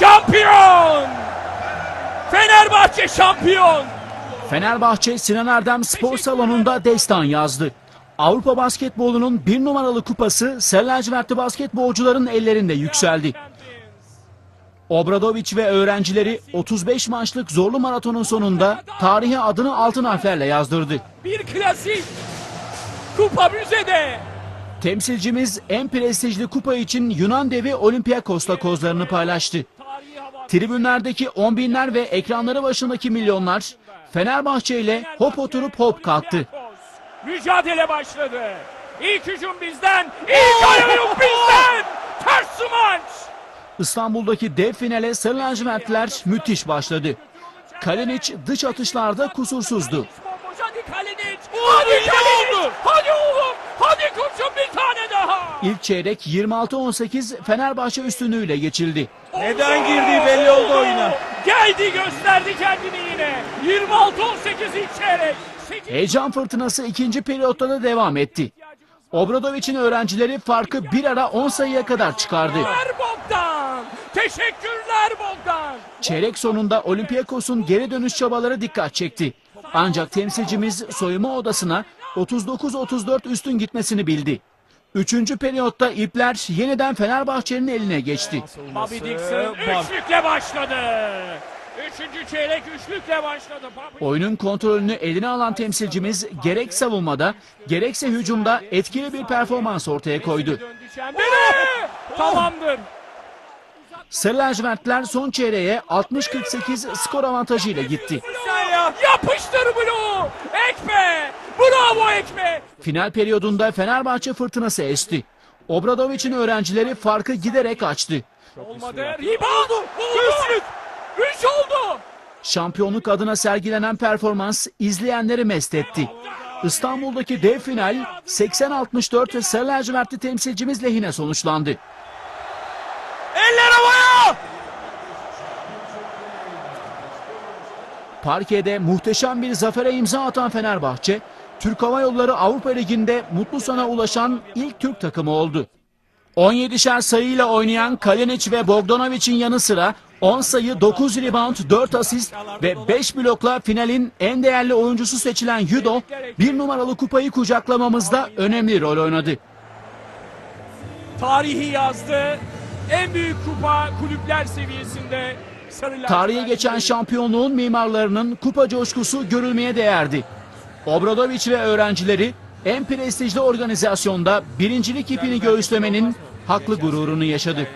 Şampiyon! Fenerbahçe şampiyon! Fenerbahçe Sinan Erdem Spor Salonu'nda destan yazdı. Avrupa basketbolunun bir numaralı kupası Sarı lacivertli basketbolcuların ellerinde yükseldi. Obradoviç ve öğrencileri 35 maçlık zorlu maratonun sonunda tarihe adını altın harflerle yazdırdı. Bir klasik. Kupa müzede. Temsilcimiz en prestijli kupa için Yunan devi Olympiakos'la kozlarını paylaştı. Tribünlerdeki on binler ve ekranları başındaki milyonlar Fenerbahçe ile hop oturup hop kalktı. Mücadele başladı. İlk hücum bizden. İlk oyun bizden. Ters smaç. İstanbul'daki dev finale Sarı lacivertliler müthiş başladı. Kalinic dış atışlarda kusursuzdu. Hadi Kalinic. Hadi Kalinic. Hadi oğlum. Hadi koçum bir tane daha. İlk çeyrek 26-18 Fenerbahçe üstünlüğüyle geçildi. Neden girdiği belli oldu oyuna. Geldi gösterdi kendini yine. 26-18 ilk çeyrek. Heyecan fırtınası ikinci periyotta da devam etti. Obradoviç'in öğrencileri farkı bir ara 10 sayıya kadar çıkardı. Bogdan. Teşekkürler Bogdan. Çeyrek sonunda Olympiakos'un geri dönüş çabaları dikkat çekti. Ancak temsilcimiz soyunma odasına 39-34 üstün gitmesini bildi. Üçüncü periyotta ipler yeniden Fenerbahçe'nin eline geçti. Bobby Dixon üçlükle başladı. Üçüncü çeyrek üçlükle başladı. Bobby Oyunun kontrolünü eline alan temsilcimiz gerek savunmada gerekse hücumda etkili bir performans ortaya koydu. çembere. Tamamdır. Sarı lacivertler son çeyreğe 60-48 skor avantajıyla gitti. Yapıştır bloğu. Ekme. Bravo Ekme. Final periyodunda Fenerbahçe fırtınası esti. Obradoviç'in öğrencileri farkı giderek açtı. Olmadı. Rebound. Oldu. Üç oldu. Şampiyonluk adına sergilenen performans izleyenleri mest etti. İstanbul'daki dev final 80-64 Sarı lacivertli temsilcimiz lehine sonuçlandı. Parkede muhteşem bir zafere imza atan Fenerbahçe, Türk Hava Yolları Avrupa Ligi'nde mutlu sona ulaşan ilk Türk takımı oldu. 17'şer sayıyla oynayan Kalinic ve Bogdanovic'in yanı sıra 10 sayı, 9 rebound, 4 asist ve 5 blokla finalin en değerli oyuncusu seçilen Yudo, bir numaralı kupayı kucaklamamızda önemli rol oynadı. Tarihi yazdı. En büyük kupa kulüpler seviyesinde. Tarihe geçen şampiyonluğun mimarlarının kupa coşkusu görülmeye değerdi. Obradoviç ve öğrencileri en prestijli organizasyonda birincilik ipini göğüslemenin haklı gururunu yaşadı.